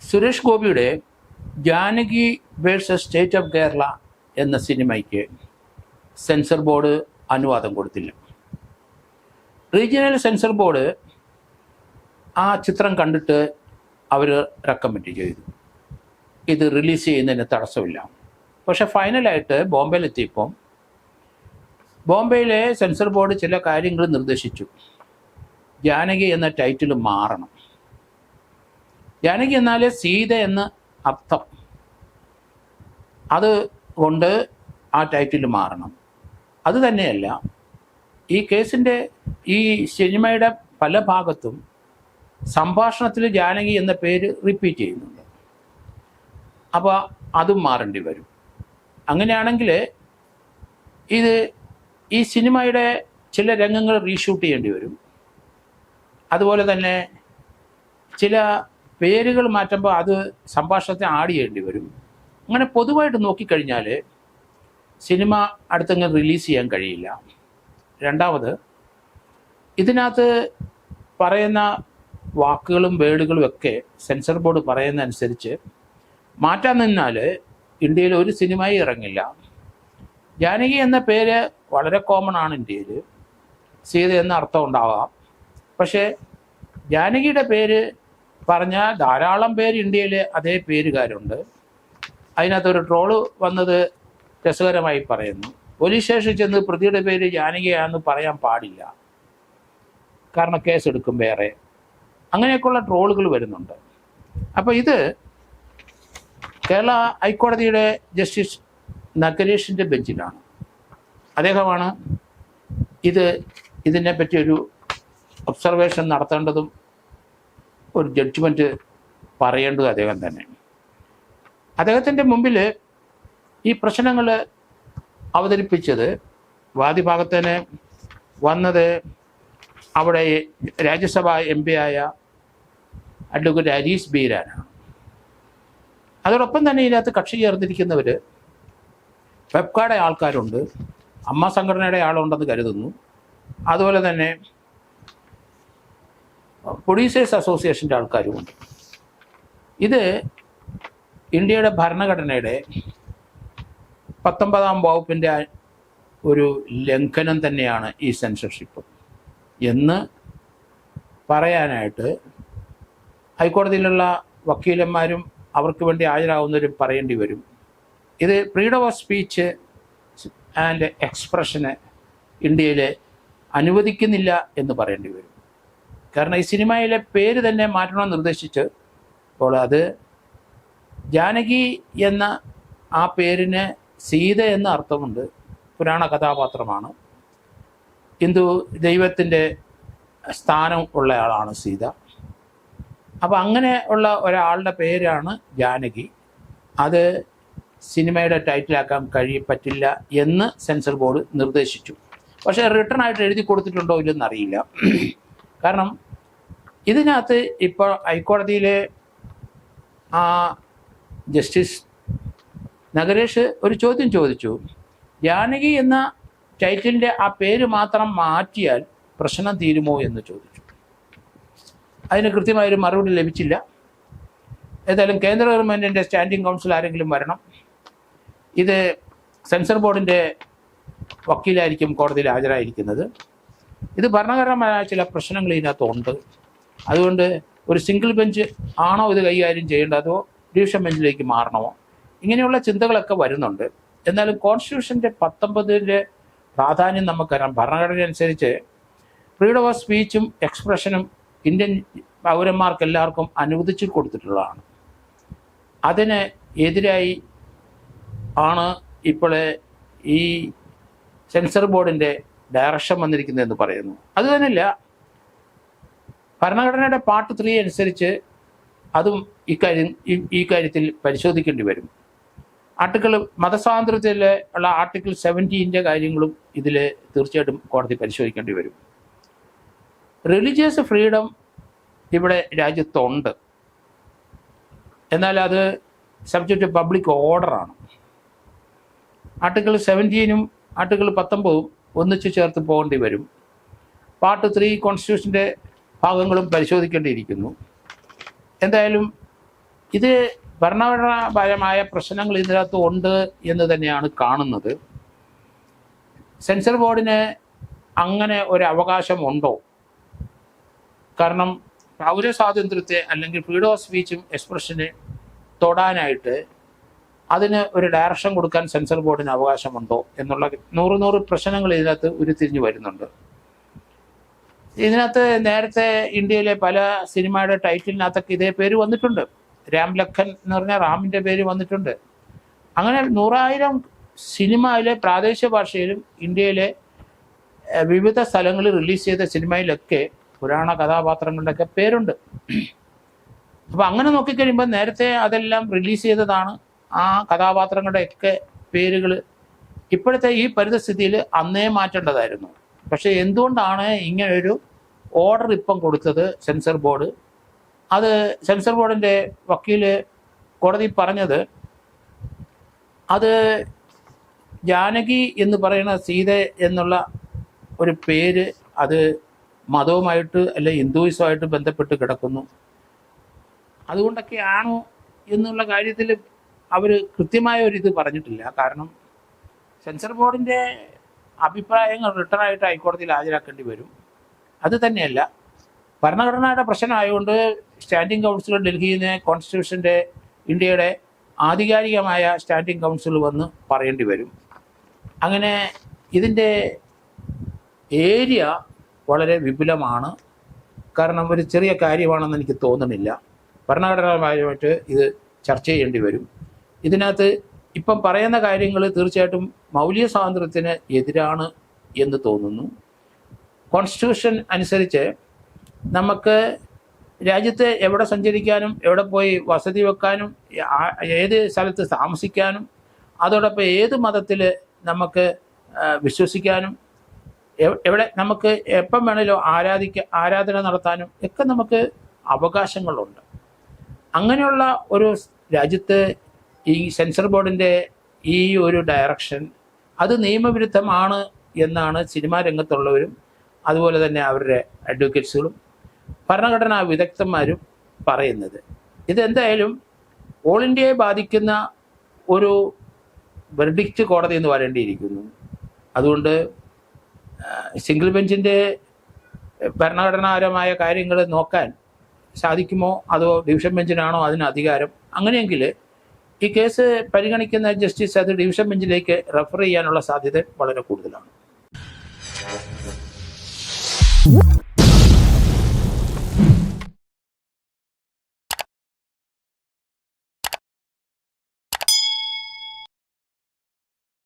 സുരേഷ് ഗോപിയുടെ Janaki versus state of Kerala എന്ന സിനിമയ്ക്ക് സെൻസർ ബോർഡ് അനുവാദം കൊടുത്തില്ല. റീജിയണൽ സെൻസർ ബോർഡ് ആ ചിത്രം കണ്ടിട്ട് അവർ റെക്കമെൻഡ് ചെയ്തു. ഇത് റിലീസ് ചെയ്യുന്നതിന് തടസ്സമില്ല. പക്ഷേ ഫൈനലായിട്ട് ബോംബെയിലെത്തിയപ്പം ബോംബെയിലെ സെൻസർ ബോർഡ് ചില കാര്യങ്ങൾ നിർദ്ദേശിച്ചു. ജാനകി എന്ന ടൈറ്റിൽ മാറണം. ജാനകി എന്നാൽ സീത എന്ന് അർത്ഥം. അത് കൊണ്ട് ആ ടൈറ്റിൽ മാറണം. അത് തന്നെയല്ല ഈ കേസിന്റെ ഈ സിനിമയുടെ പല ഭാഗത്തും സംഭാഷണത്തിൽ ജാനകി എന്ന പേര് റിപ്പീറ്റ് ചെയ്യുന്നുണ്ട്. അപ്പോൾ അതും മാറേണ്ടി വരും. അങ്ങനെയാണെങ്കിൽ ഇത് ഈ സിനിമയുടെ ചില രംഗങ്ങൾ റീഷൂട്ട് ചെയ്യേണ്ടി വരും. അതുപോലെ തന്നെ ചില പേരുകൾ മാറ്റുമ്പോൾ അത് സംഭാഷണത്തെ ആഡ് ചെയ്യേണ്ടി വരും. അങ്ങനെ പൊതുവായിട്ട് നോക്കിക്കഴിഞ്ഞാൽ സിനിമ അടുത്തങ്ങ് റിലീസ് ചെയ്യാൻ കഴിയില്ല. രണ്ടാമത് ഇതിനകത്ത് പറയുന്ന വാക്കുകളും വേർഡുകളും ഒക്കെ സെൻസർ ബോർഡ് പറയുന്ന അനുസരിച്ച് മാറ്റാൻ നിന്നാൽ ഇന്ത്യയിൽ ഒരു സിനിമയും ഇറങ്ങില്ല. ജാനകി എന്ന പേര് വളരെ കോമൺ ആണ് ഇന്ത്യയിൽ. സീത എന്ന അർത്ഥം ഉണ്ടാവാം. പക്ഷേ ജാനകിയുടെ പേര് പറഞ്ഞ ധാരാളം പേര് ഇന്ത്യയിൽ അതേ പേരുകാരുണ്ട്. അതിനകത്തൊരു ട്രോൾ വന്നത് രസകരമായി പറയുന്നു. പോലീസ് സ്റ്റേഷനിൽ ചെന്ന് പ്രതിയുടെ പേര് ജാനകിയാണെന്ന് പറയാൻ പാടില്ല. കാരണം കേസ് എടുക്കും വേറെ. അങ്ങനെയൊക്കെയുള്ള ട്രോളുകൾ വരുന്നുണ്ട്. അപ്പോൾ ഇത് കേരള ഹൈക്കോടതിയുടെ ജസ്റ്റിസ് നഗരേഷിന്റെ ബെഞ്ചിലാണ്. അദ്ദേഹമാണ് ഇത് ഇതിനെപ്പറ്റി ഒരു ഒബ്സർവേഷൻ നടത്തേണ്ടതും ഒരു ജഡ്ജ്മെന്റ് പറയേണ്ടത് അദ്ദേഹം തന്നെ. അദ്ദേഹത്തിന്റെ മുമ്പിൽ ഈ പ്രശ്നങ്ങൾ അവതരിപ്പിച്ചത് വാദിഭാഗത്തിന് വന്നത് അവിടെ രാജ്യസഭ എം പി ആയ അഡ്വക്കേറ്റ് ഹരീസ് ബീരാനാണ് അതോടൊപ്പം തന്നെ ഇതിനകത്ത് കക്ഷി ചേർന്നിരിക്കുന്നവർ പെപ്കാടെ ആൾക്കാരുണ്ട്. അമ്മ സംഘടനയുടെ ആളുണ്ടെന്ന് കരുതുന്നു. അതുപോലെ തന്നെ പ്രൊഡ്യൂസേഴ്സ് അസോസിയേഷന്റെ ആൾക്കാരുമുണ്ട്. ഇത് ഇന്ത്യയുടെ ഭരണഘടനയുടെ പത്തൊമ്പതാം വകുപ്പിന്റെ ഒരു ലംഘനം തന്നെയാണ് ഈ സെൻസർഷിപ്പ് എന്ന് പറയാനായിട്ട് ഹൈക്കോടതിയിലുള്ള വക്കീലന്മാരും അവർക്ക് വേണ്ടി ഹാജരാകുന്നവരും പറയേണ്ടി വരും. ഇത് ഫ്രീഡം ഓഫ് സ്പീച്ച് ആൻഡ് എക്സ്പ്രഷന് ഇന്ത്യയിൽ അനുവദിക്കുന്നില്ല എന്ന് പറയേണ്ടി വരും. കാരണം ഈ സിനിമയിലെ പേര് തന്നെ മാറ്റണമെന്ന് നിർദ്ദേശിച്ച് അപ്പോൾ അത് ജാനകി എന്ന ആ പേരിന് സീത എന്ന അർത്ഥമുണ്ട്. പുരാണ കഥാപാത്രമാണ്. ഹിന്ദു ദൈവത്തിന്റെ സ്ഥാനം ഉള്ളയാളാണ് സീത. അപ്പം അങ്ങനെ ഉള്ള ഒരാളുടെ പേരാണ് ജാനകി. അത് സിനിമയുടെ ടൈറ്റിലാക്കാൻ കഴിയ പറ്റില്ല എന്ന് സെൻസർ ബോർഡ് നിർദ്ദേശിച്ചു. പക്ഷേ റിട്ടേൺ ആയിട്ട് എഴുതി കൊടുത്തിട്ടുണ്ടോ ഇല്ലെന്നറിയില്ല കാരണം ഇതിനകത്ത് ഇപ്പോൾ ഹൈക്കോടതിയിലെ ആ ജസ്റ്റിസ് നഗരേഷ് ഒരു ചോദ്യം ചോദിച്ചു. ജാനകി എന്ന ടൈറ്റിലിന്റെ ആ പേര് മാത്രം മാറ്റിയാൽ പ്രശ്നം തീരുമോ എന്ന് ചോദിച്ചു. അതിന് കൃത്യമായൊരു മറുപടി ലഭിച്ചില്ല. ഏതായാലും കേന്ദ്ര ഗവൺമെന്റിന്റെ സ്റ്റാൻഡിംഗ് കൗൺസിൽ ആരെങ്കിലും വരണം. ഇത് സെൻസർ ബോർഡിന്റെ വക്കീലായിരിക്കും കോടതിയിൽ ഹാജരായിരിക്കുന്നത്. ഇത് ഭരണഘടനപരമായ ചില പ്രശ്നങ്ങൾ ഇതിനകത്തുണ്ട്. അതുകൊണ്ട് ഒരു സിംഗിൾ ബെഞ്ച് ആണോ ഇത് കൈകാര്യം ചെയ്യേണ്ടത് അതോ ഡിവിഷൻ ബെഞ്ചിലേക്ക് മാറണമോ? ഇങ്ങനെയുള്ള ചിന്തകളൊക്കെ വരുന്നുണ്ട്. എന്നാലും കോൺസ്റ്റിറ്റ്യൂഷന്റെ പത്തൊമ്പതിന്റെ പ്രാധാന്യം നമുക്കറിയാം. ഭരണഘടന അനുസരിച്ച് ഫ്രീഡം ഓഫ് സ്പീച്ചും എക്സ്പ്രഷനും ഇന്ത്യൻ പൗരന്മാർക്ക് എല്ലാവർക്കും അനുവദിച്ചു കൊടുത്തിട്ടുള്ളതാണ്. അതിന് എതിരായി ആണ് ഇപ്പോൾ ഈ സെൻസർ ബോർഡിന്റെ ഡയറക്ഷൻ വന്നിരിക്കുന്നതെന്ന് പറയുന്നു അത് തന്നെയല്ല ഭരണഘടനയുടെ പാർട്ട് ത്രീ അനുസരിച്ച് അതും ഇക്കാര്യം ഈ- കാര്യത്തിൽ പരിശോധിക്കേണ്ടി വരും. ആർട്ടിക്കിൾ മതസ്വാതന്ത്ര്യത്തിൽ ഉള്ള ആർട്ടിക്കിൾ സെവന്റീന്റെ കാര്യങ്ങളും ഇതിൽ തീർച്ചയായിട്ടും കോടതി പരിശോധിക്കേണ്ടി വരും. റിലീജിയസ് ഫ്രീഡം ഇവിടെ രാജ്യത്തുണ്ട്. എന്നാൽ അത് സബ്ജക്റ്റ് പബ്ലിക് ഓർഡറാണ് ആർട്ടിക്കിൾ സെവന്റീനും ആർട്ടിക്കിൾ പത്തൊമ്പതും ഒന്നിച്ച് ചേർത്ത് പോകേണ്ടി വരും. പാർട്ട് ത്രീ കോൺസ്റ്റിറ്റ്യൂഷന്റെ ഭാഗങ്ങളും പരിശോധിക്കേണ്ടിയിരിക്കുന്നു. എന്തായാലും ഇത് ഭരണഘടനാപരമായ പ്രശ്നങ്ങൾ ഇതിനകത്ത് ഉണ്ട് എന്ന് തന്നെയാണ് കാണുന്നത്. സെൻസർ ബോർഡിന് അങ്ങനെ ഒരു അവകാശം ഉണ്ടോ? കാരണം പൗരസ്വാതന്ത്ര്യത്തെ അല്ലെങ്കിൽ ഫ്രീഡം ഓഫ് സ്പീച്ചും എക്സ്പ്രഷന് തൊടാനായിട്ട് അതിന് ഒരു ഡയറക്ഷൻ കൊടുക്കാൻ സെൻസർ ബോർഡിന് അവകാശമുണ്ടോ എന്നുള്ള നൂറ് നൂറ് പ്രശ്നങ്ങൾ ഇതിനകത്ത് ഉരുത്തിരിഞ്ഞു വരുന്നുണ്ട്. ഇതിനകത്ത് നേരത്തെ ഇന്ത്യയിലെ പല സിനിമയുടെ ടൈറ്റിലിനകത്തൊക്കെ ഇതേ പേര് വന്നിട്ടുണ്ട്. രാം ലഖൻ എന്ന് പറഞ്ഞാൽ റാമിന്റെ പേര് വന്നിട്ടുണ്ട്. അങ്ങനെ നൂറായിരം സിനിമയിലെ പ്രാദേശിക ഭാഷയിലും ഇന്ത്യയിലെ വിവിധ സ്ഥലങ്ങളിൽ റിലീസ് ചെയ്ത സിനിമയിലൊക്കെ പുരാണ കഥാപാത്രങ്ങളുടെയൊക്കെ പേരുണ്ട്. അപ്പൊ അങ്ങനെ നോക്കിക്കഴിയുമ്പോൾ നേരത്തെ അതെല്ലാം റിലീസ് ചെയ്തതാണ് ആ കഥാപാത്രങ്ങളുടെയൊക്കെ പേരുകൾ ഇപ്പോഴത്തെ ഈ പരിതസ്ഥിതിയിൽ അന്നേ മാറ്റേണ്ടതായിരുന്നു. പക്ഷെ എന്തുകൊണ്ടാണ് ഇങ്ങനെ ഒരു ഓർഡർ ഇപ്പം കൊടുത്തത് സെൻസർ ബോർഡ് അത് സെൻസർ ബോർഡിന്റെ വക്കീൽ കോടതി പറഞ്ഞത് അത് ജാനകി എന്ന് പറയുന്ന സീത എന്നുള്ള ഒരു പേര് അത് മതവുമായിട്ട് അല്ലെ ഹിന്ദുയിസമായിട്ട് ബന്ധപ്പെട്ട് കിടക്കുന്നു. അതുകൊണ്ടൊക്കെയാണോ എന്നുള്ള കാര്യത്തിൽ അവർ കൃത്യമായ ഒരു ഇത് പറഞ്ഞിട്ടില്ല. കാരണം സെൻസർ ബോർഡിന്റെ അഭിപ്രായങ്ങൾ റിട്ടേൺ ആയിട്ട് ഹൈക്കോടതിയിൽ ഹാജരാക്കേണ്ടി വരും. അത് തന്നെയല്ല. ഭരണഘടനയുടെ പ്രശ്നമായതുകൊണ്ട് സ്റ്റാൻഡിംഗ് കൗൺസിൽ ഡൽഹിയിൽ നിന്ന് കോൺസ്റ്റിറ്റ്യൂഷന്റെ ഇന്ത്യയുടെ ആധികാരികമായ സ്റ്റാൻഡിംഗ് കൗൺസിൽ വന്ന് പറയേണ്ടി വരും. അങ്ങനെ ഇതിന്റെ ഏരിയ വളരെ വിപുലമാണ്. കാരണം ഒരു ചെറിയ കാര്യമാണെന്ന് എനിക്ക് തോന്നുന്നില്ല. ഭരണഘടനാപരമായിട്ട് ഇത് ചർച്ച ചെയ്യേണ്ടി വരും. ഇതിനകത്ത് ഇപ്പം പറയുന്ന കാര്യങ്ങൾ തീർച്ചയായിട്ടും മൗലിക സ്വാതന്ത്ര്യത്തിന് എതിരാണ് എന്ന് തോന്നുന്നു. കോൺസ്റ്റിറ്റ്യൂഷൻ അനുസരിച്ച് നമുക്ക് രാജ്യത്ത് എവിടെ സഞ്ചരിക്കാനും എവിടെ പോയി വസതി വെക്കാനും ഏത് സ്ഥലത്ത് താമസിക്കാനും അതോടൊപ്പം ഏത് മതത്തിൽ നമുക്ക് വിശ്വസിക്കാനും എവിടെ നമുക്ക് എപ്പം വേണേലും ആരാധിക്ക ആരാധന നടത്താനും ഒക്കെ നമുക്ക് അവകാശങ്ങളുണ്ട്. അങ്ങനെയുള്ള ഒരു രാജ്യത്ത് ഈ സെൻസർ ബോർഡിന്റെ ഈ ഒരു ഡയറക്ഷൻ അത് നിയമവിരുദ്ധമാണ് എന്നാണ് സിനിമാ രംഗത്തുള്ളവരും അതുപോലെ തന്നെ അവരുടെ അഡ്വക്കേറ്റ്സുകളും ഭരണഘടനാ വിദഗ്ധന്മാരും പറയുന്നത്. ഇതെന്തായാലും ഓൾ ഇന്ത്യയെ ബാധിക്കുന്ന ഒരു വെർഡിക്റ്റ് കോടതി എന്ന് പറയേണ്ടിയിരിക്കുന്നു. അതുകൊണ്ട് സിംഗിൾ ബെഞ്ചിന്റെ ഭരണഘടനാപരമായ കാര്യങ്ങൾ നോക്കാൻ സാധിക്കുമോ? അതോ ഡിവിഷൻ ബെഞ്ചിനാണോ അതിന് അധികാരം? അങ്ങനെയെങ്കിൽ ഈ കേസ് പരിഗണിക്കുന്ന ജസ്റ്റിസ് അത് ഡിവിഷൻ ബെഞ്ചിലേക്ക് റെഫർ ചെയ്യാനുള്ള സാധ്യത വളരെ കൂടുതലാണ്.